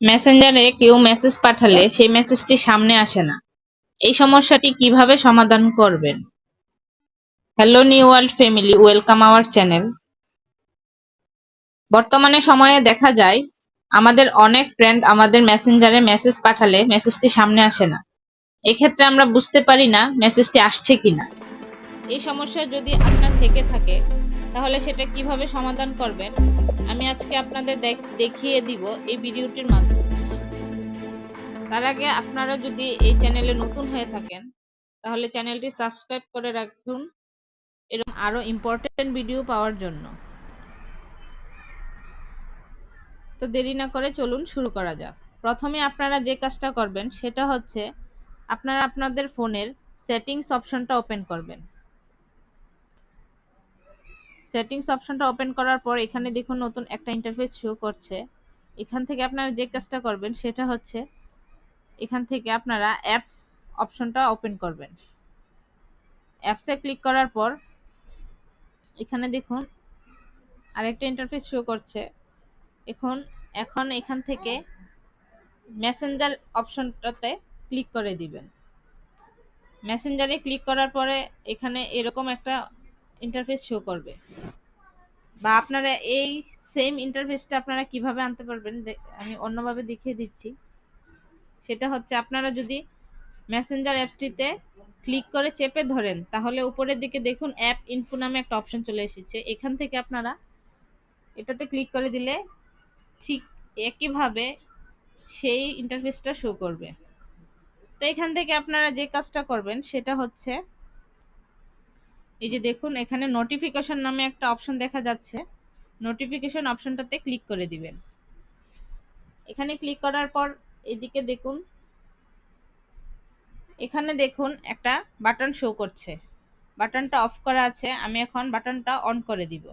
মেসেঞ্জারে কেউ মেসেজ পাঠালে সেই মেসেজটি সামনে আসে না। এই সমস্যাটি কীভাবে সমাধান করবেন? Hello new world family welcome our channel বর্তমানে সময়ে দেখা যায়, আমাদের অনেক ফ্রেন্ড আমাদের মেসেঞ্জারে মেসেজ পাঠালে মেসেজটি সামনে আসে না। এক্ষেত্রে আমরা বুঝতে পারি না মেসেজটি আসছে কিনা। এই সমস্যা যদি আপনার থেকে থাকে তাহলে সেটা কীভাবে সমাধান করবেন আমি আজকে আপনাদের দেখ- দেখিয়ে দিব এই ভিডিওটির মাধ্যমে। তার আগে আপনারা যদি এই চ্যানেলে নতুন হয়ে থাকেন, তাহলে চ্যানেলটি সাবস্ক্রাইব করে রাখুন। এরকম আরও ইম্পর্টেন্ট ভিডিও পাওয়ার জন্য। তো দেরি না করে চলুন শুরু করা যাক। প্রথমে আপনারা যে কাজটা করবেন, সেটা হচ্ছে আপনারা আপনাদের ফোনের সেটিংস অপশনটা ওপেন করবেন। সেটিংস অপশনটা ওপেন করার পর এখানে দেখুন নতুন একটা ইন্টারফেস শো করছে। এখান থেকে আপনারা যে কাজটা করবেন সেটা হচ্ছে এখান থেকে আপনারা অ্যাপস অপশনটা ওপেন করবেন। অ্যাপসে ক্লিক করার পর এখানে দেখুন আরেকটা ইন্টারফেস শো করছে। এখন এখন এখান থেকে মেসেঞ্জার অপশনটাতে ক্লিক করে দিবেন। মেসেঞ্জারে ক্লিক করার পরে এখানে এরকম একটা ইন্টারফেস শো করবে। বা আপনারা এই সেম ইন্টারফেসটা আপনারা কীভাবে আনতে পারবেন আমি অন্যভাবে দেখিয়ে দিচ্ছি। সেটা হচ্ছে আপনারা যদি মেসেঞ্জার অ্যাপসটিতে ক্লিক করে চেপে ধরেন, তাহলে উপরের দিকে দেখুন অ্যাপ ইনফো নামে একটা অপশন চলে এসেছে। এখান থেকে আপনারা এটাতে ক্লিক করে দিলে ঠিক একইভাবে সেই ইন্টারফেসটা শো করবে। তো এখান থেকে আপনারা যে কাজটা করবেন, সেটা হচ্ছে এই যে দেখুন, এখানে নোটিফিকেশন নামে একটা অপশন দেখা যাচ্ছে। নোটিফিকেশন অপশনটাতে ক্লিক করে দিবেন। এখানে ক্লিক করার পর এদিকে দেখুন, এখানে দেখুন একটা বাটন শো করছে। বাটনটা অফ করা আছে, আমি এখন বাটনটা অন করে দিব।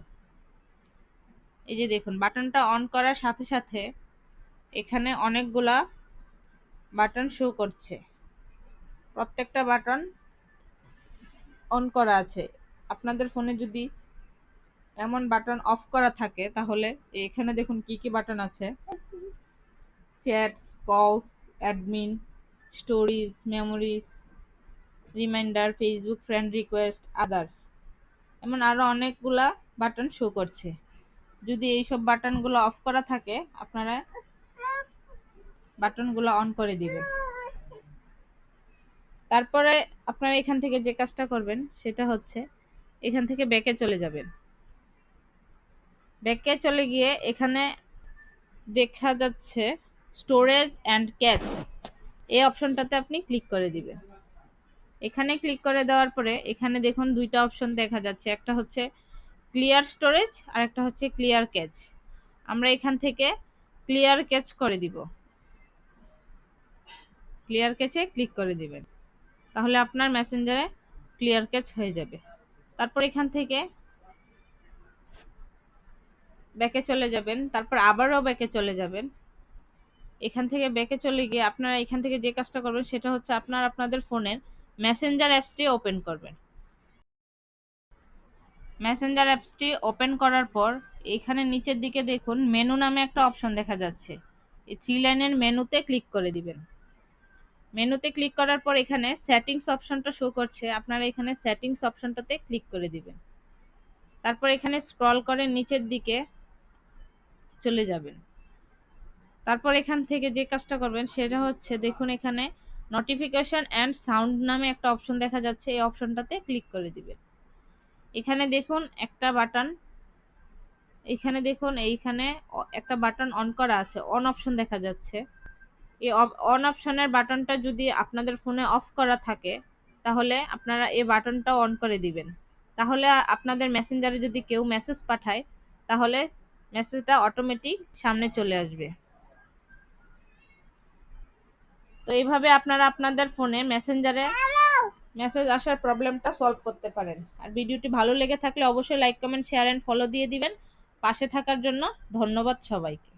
এই যে দেখুন বাটনটা অন করার সাথে সাথে এখানে অনেকগুলা বাটন শো করছে। প্রত্যেকটা বাটন অন করা আছে। আপনাদের ফোনে যদি এমন বাটন অফ করা থাকে, তাহলে এখানে দেখুন কি কি বাটন আছে। Chats calls admin stories memories reminder Facebook friend request other এমন আরও অনেকগুলা বাটন শো করছে। যদি এইসব বাটনগুলো অফ করা থাকে, আপনারা বাটনগুলো অন করে দিবেন। তারপরে আপনারা এখান থেকে যে কাজটা করবেন, সেটা হচ্ছে এখান থেকে ব্যাকে চলে যাবেন। ব্যাকে চলে গিয়ে এখানে দেখা যাচ্ছে স্টোরেজ অ্যান্ড ক্যাচ এই অপশনটাতে আপনি ক্লিক করে দিবেন। এখানে ক্লিক করে দেওয়ার পরে এখানে দেখুন দুইটা অপশন দেখা যাচ্ছে। একটা হচ্ছে ক্লিয়ার স্টোরেজ আর একটা হচ্ছে ক্লিয়ার ক্যাচ আমরা এখান থেকে ক্লিয়ার ক্যাচ করে দিব। ক্লিয়ার ক্যাচে ক্লিক করে দিবেন। তাহলে আপনার মেসেঞ্জারে ক্লিয়ার ক্যাচ হয়ে যাবে। তারপর এখান থেকে ব্যাকে চলে যাবেন, তারপর আবারও ব্যাকে চলে যাবেন। এখান থেকে ব্যাকে চলে গিয়ে আপনারা এখান থেকে যে কাজটা করবেন সেটা হচ্ছে আপনার আপনাদের ফোনের মেসেঞ্জার অ্যাপসটি ওপেন করবেন। মেসেঞ্জার অ্যাপসটি ওপেন করার পর এখানে নিচের দিকে দেখুন মেনু নামে একটা অপশন দেখা যাচ্ছে। এই থ্রি লাইনের মেনুতে ক্লিক করে দিবেন। মেনুতে ক্লিক করার পর এখানে সেটিংস অপশনটা শো করছে। আপনারা এখানে সেটিংস অপশনটাতে ক্লিক করে দিবেন। তারপর এখানে স্ক্রল করে নিচের দিকে চলে যাবেন। তারপর এখান থেকে যে কাজটা করবেন সেটা হচ্ছে দেখুন এখানে নোটিফিকেশন অ্যান্ড সাউন্ড নামে একটা অপশন দেখা যাচ্ছে। এই অপশনটাতে ক্লিক করে দিবেন। এখানে দেখুন একটা বাটন এখানে দেখুন এইখানে একটা বাটন অন করা আছে। অন অপশন দেখা যাচ্ছে। এই অন অপশনের বাটনটা যদি আপনাদের ফোনে অফ করা থাকে, তাহলে আপনারা এই বাটনটা অন করে দিবেন। তাহলে আপনাদের মেসেঞ্জারে যদি কেউ মেসেজ পাঠায়, তাহলে মেসেজটা অটোমেটিক সামনে চলে আসবে। তো এইভাবে আপনারা আপনাদের ফোনে মেসেঞ্জারে মেসেজ আসার প্রবলেমটা সলভ করতে পারেন। আর ভিডিওটি ভালো লেগে থাকলে অবশ্যই like comment share and follow দিয়ে দিবেন। পাশে থাকার জন্য ধন্যবাদ সবাইকে।